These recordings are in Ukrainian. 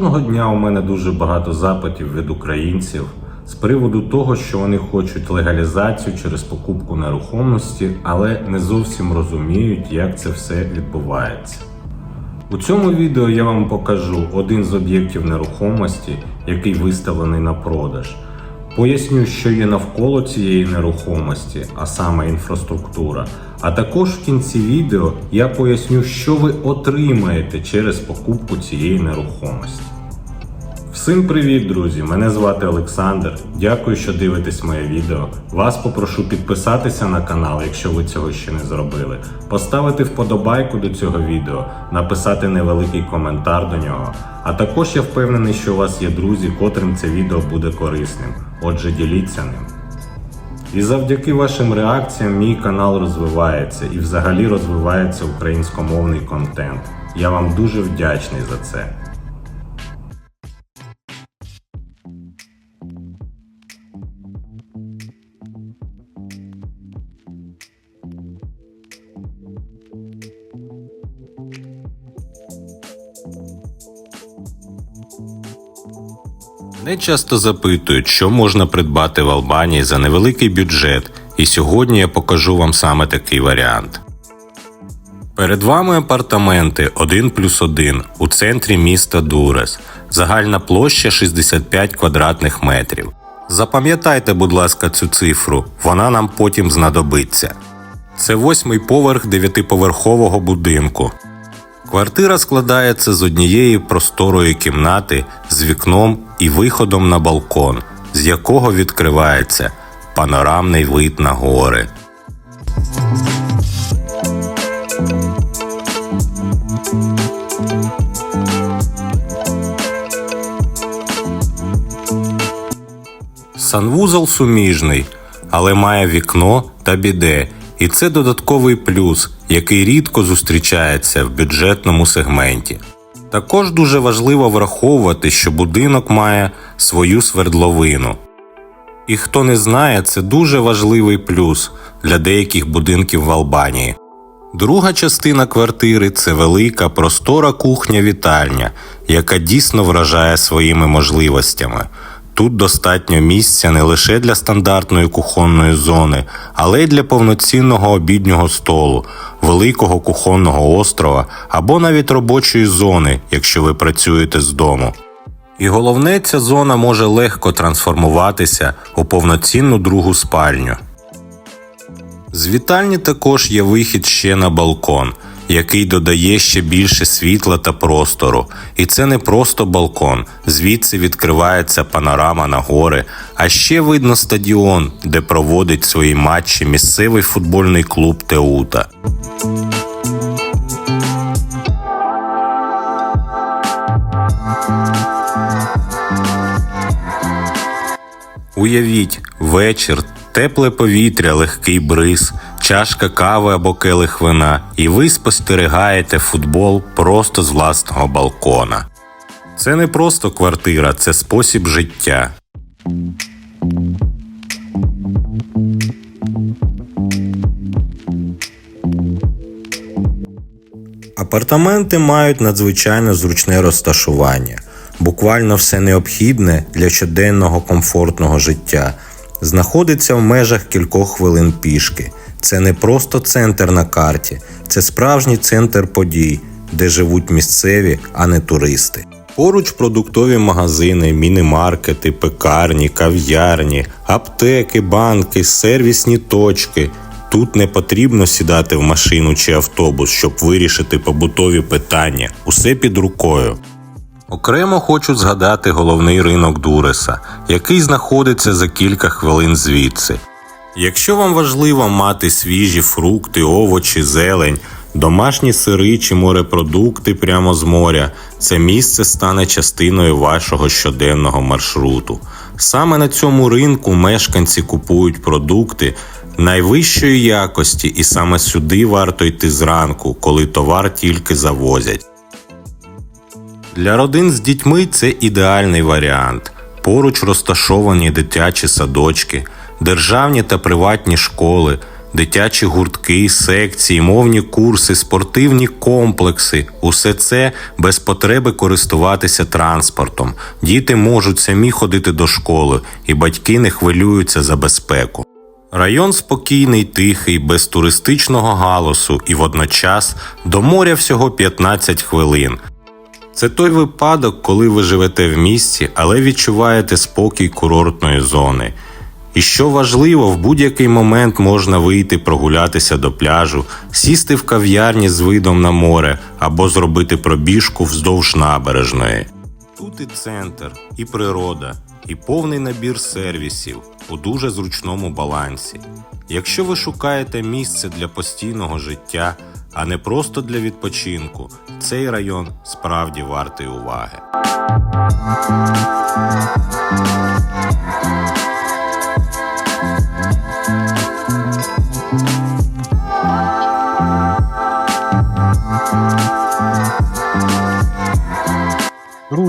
Кожного дня у мене дуже багато запитів від українців з приводу того, що вони хочуть легалізацію через покупку нерухомості, але не зовсім розуміють, як це все відбувається. У цьому відео я вам покажу один з об'єктів нерухомості, який виставлений на продаж. Поясню, що є навколо цієї нерухомості, а саме інфраструктура. А також в кінці відео я поясню, що ви отримаєте через покупку цієї нерухомості. Всім привіт, друзі! Мене звати Олександр. Дякую, що дивитесь моє відео. Вас попрошу підписатися на канал, якщо ви цього ще не зробили, поставити вподобайку до цього відео, написати невеликий коментар до нього. А також я впевнений, що у вас є друзі, котрим це відео буде корисним. Отже, діліться ним. І завдяки вашим реакціям мій канал розвивається і взагалі розвивається українськомовний контент. Я вам дуже вдячний за це. Мене часто запитують, що можна придбати в Албанії за невеликий бюджет, і сьогодні я покажу вам саме такий варіант. Перед вами апартаменти 1 плюс 1 у центрі міста Дурес. Загальна площа 65 квадратних метрів. Запам'ятайте, будь ласка, цю цифру, вона нам потім знадобиться. Це восьмий поверх дев'ятиповерхового будинку. Квартира складається з однієї просторої кімнати з вікном і виходом на балкон, з якого відкривається панорамний вид на гори. Санвузол суміжний, але має вікно та біде, і це додатковий плюс, який рідко зустрічається в бюджетному сегменті. Також дуже важливо враховувати, що будинок має свою свердловину. І хто не знає, це дуже важливий плюс для деяких будинків в Албанії. Друга частина квартири це велика простора кухня-вітальня, яка дійсно вражає своїми можливостями. Тут достатньо місця не лише для стандартної кухонної зони, але й для повноцінного обіднього столу, великого кухонного острова або навіть робочої зони, якщо ви працюєте з дому. І головне, ця зона може легко трансформуватися у повноцінну другу спальню. З вітальні також є вихід ще на балкон, який додає ще більше світла та простору. І це не просто балкон, звідси відкривається панорама на гори, а ще видно стадіон, де проводить свої матчі місцевий футбольний клуб Теута. Уявіть, вечір, тепле повітря, легкий бриз, чашка кави або келих вина, і ви спостерігаєте футбол просто з власного балкона. Це не просто квартира, це спосіб життя. Апартаменти мають надзвичайно зручне розташування, буквально все необхідне для щоденного комфортного життя. Знаходиться в межах кількох хвилин пішки. Це не просто центр на карті, це справжній центр подій, де живуть місцеві, а не туристи. Поруч продуктові магазини, міні-маркети, пекарні, кав'ярні, аптеки, банки, сервісні точки. Тут не потрібно сідати в машину чи автобус, щоб вирішити побутові питання. Усе під рукою. Окремо хочу згадати головний ринок Дуреса, який знаходиться за кілька хвилин звідси. Якщо вам важливо мати свіжі фрукти, овочі, зелень, домашні сири чи морепродукти прямо з моря, це місце стане частиною вашого щоденного маршруту. Саме на цьому ринку мешканці купують продукти найвищої якості, і саме сюди варто йти зранку, коли товар тільки завозять. Для родин з дітьми це ідеальний варіант. Поруч розташовані дитячі садочки, державні та приватні школи, Дитячі гуртки, секції, мовні курси, спортивні комплекси усе це без потреби користуватися транспортом. Діти можуть самі ходити до школи, і батьки не хвилюються за безпеку. Район спокійний, тихий, без туристичного галасу і водночас до моря всього 15 хвилин. Це той випадок, коли ви живете в місті, але відчуваєте спокій курортної зони. І що важливо, в будь-який момент можна вийти прогулятися до пляжу, сісти в кав'ярні з видом на море або зробити пробіжку вздовж набережної. Тут і центр, і природа, і повний набір сервісів у дуже зручному балансі. Якщо ви шукаєте місце для постійного життя, а не просто для відпочинку, цей район справді вартий уваги.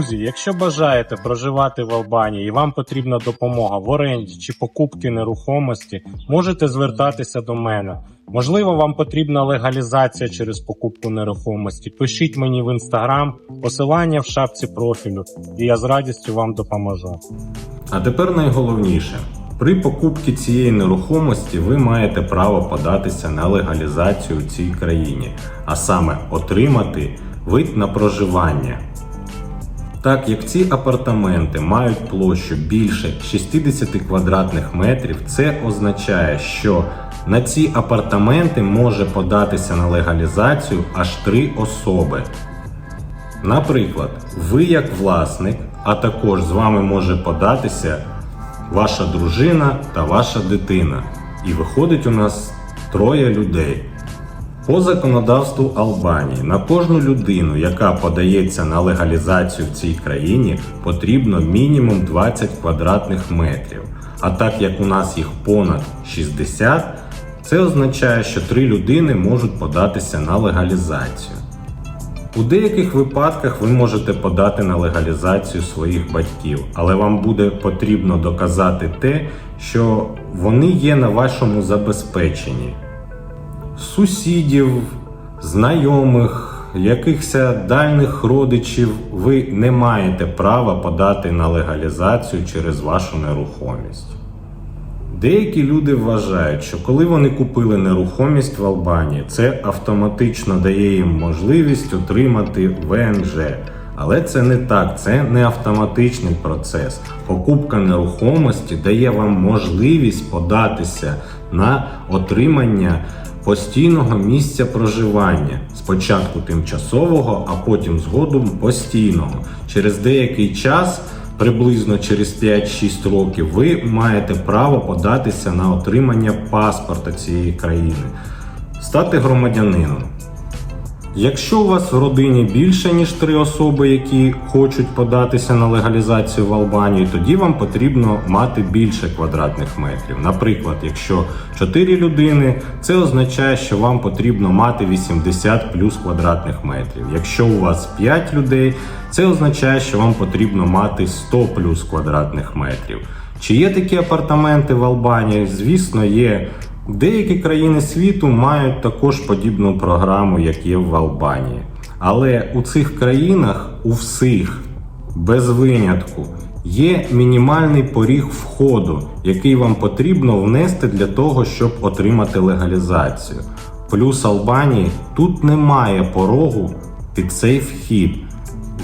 Друзі, якщо бажаєте проживати в Албанії і вам потрібна допомога в оренді чи покупки нерухомості, можете звертатися до мене. Можливо, вам потрібна легалізація через покупку нерухомості. Пишіть мені в інстаграм, посилання в шапці профілю, і я з радістю вам допоможу. А тепер найголовніше. При покупці цієї нерухомості ви маєте право податися на легалізацію у цій країні, а саме отримати вид на проживання. Так як ці апартаменти мають площу більше 60 квадратних метрів, це означає, що на ці апартаменти може податися на легалізацію аж три особи. Наприклад, ви як власник, а також з вами може податися ваша дружина та ваша дитина. І виходить у нас троє людей. По законодавству Албанії на кожну людину, яка подається на легалізацію в цій країні, потрібно мінімум 20 квадратних метрів. А так як у нас їх понад 60, це означає, що три людини можуть податися на легалізацію. У деяких випадках ви можете подати на легалізацію своїх батьків, але вам буде потрібно доказати те, що вони є на вашому забезпеченні. Сусідів, знайомих, якихось дальніх родичів ви не маєте права подати на легалізацію через вашу нерухомість. Деякі люди вважають, що коли вони купили нерухомість в Албанії, це автоматично дає їм можливість отримати ВНЖ. Але це не так, це не автоматичний процес. Покупка нерухомості дає вам можливість податися на отримання постійного місця проживання. Спочатку тимчасового, а потім згодом постійного. Через деякий час приблизно через 5-6 років ви маєте право податися на отримання паспорта цієї країни, стати громадянином. Якщо у вас в родині більше ніж три особи, які хочуть податися на легалізацію в Албанію, тоді вам потрібно мати більше квадратних метрів. Наприклад, якщо 4 людини, це означає, що вам потрібно мати 80 плюс квадратних метрів. Якщо у вас 5 людей, це означає, що вам потрібно мати 100 плюс квадратних метрів. Чи є такі апартаменти в Албанії? Звісно, є. Деякі країни світу мають також подібну програму, як є в Албанії. Але у цих країнах у всіх, без винятку, є мінімальний поріг входу, який вам потрібно внести для того, щоб отримати легалізацію. Плюс Албанії тут немає порогу під цей вхід.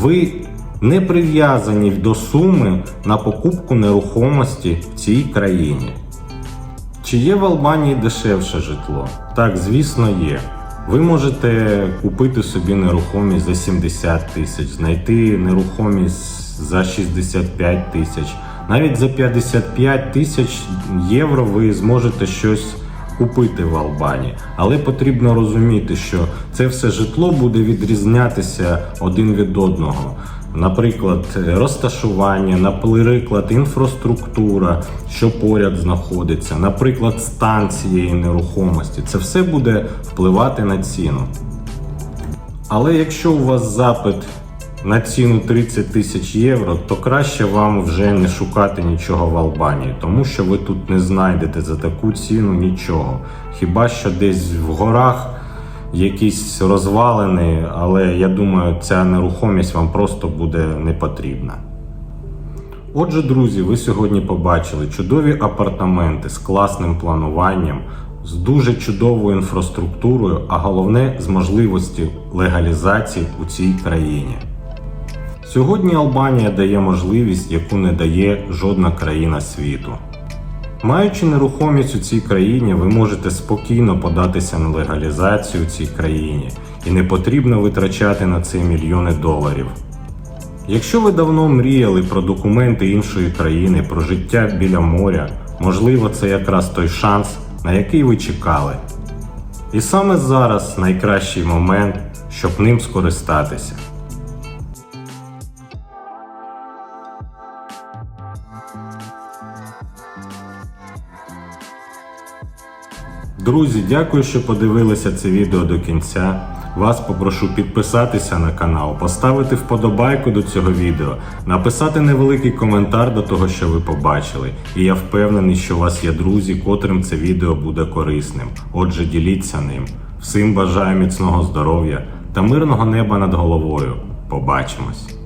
Ви не прив'язані до суми на покупку нерухомості в цій країні. Чи є в Албанії дешевше житло? Так, звісно, є. Ви можете купити собі нерухомість за 70 тисяч, знайти нерухомість за 65 тисяч. Навіть за 55 тисяч євро ви зможете щось купити в Албанії. Але потрібно розуміти, що це все житло буде відрізнятися один від одного. Наприклад, розташування, наприклад, інфраструктура, що поряд знаходиться, наприклад, стан цієї нерухомості. Це все буде впливати на ціну. Але якщо у вас запит на ціну 30 тисяч євро, то краще вам вже не шукати нічого в Албанії, тому що ви тут не знайдете за таку ціну нічого. Хіба що десь в горах якісь розвалини, але я думаю, ця нерухомість вам просто буде не потрібна. Отже, друзі, ви сьогодні побачили чудові апартаменти з класним плануванням, з дуже чудовою інфраструктурою, а головне з можливістю легалізації у цій країні. Сьогодні Албанія дає можливість, яку не дає жодна країна світу. Маючи нерухомість у цій країні, ви можете спокійно податися на легалізацію у цій країні і не потрібно витрачати на це мільйони доларів. Якщо ви давно мріяли про документи іншої країни, про життя біля моря, можливо, це якраз той шанс, на який ви чекали. І саме зараз найкращий момент, щоб ним скористатися. Друзі, дякую, що подивилися це відео до кінця. Вас попрошу підписатися на канал, поставити вподобайку до цього відео, написати невеликий коментар до того, що ви побачили. І я впевнений, що у вас є друзі, котрим це відео буде корисним. Отже, діліться ним. Всім бажаю міцного здоров'я та мирного неба над головою. Побачимось!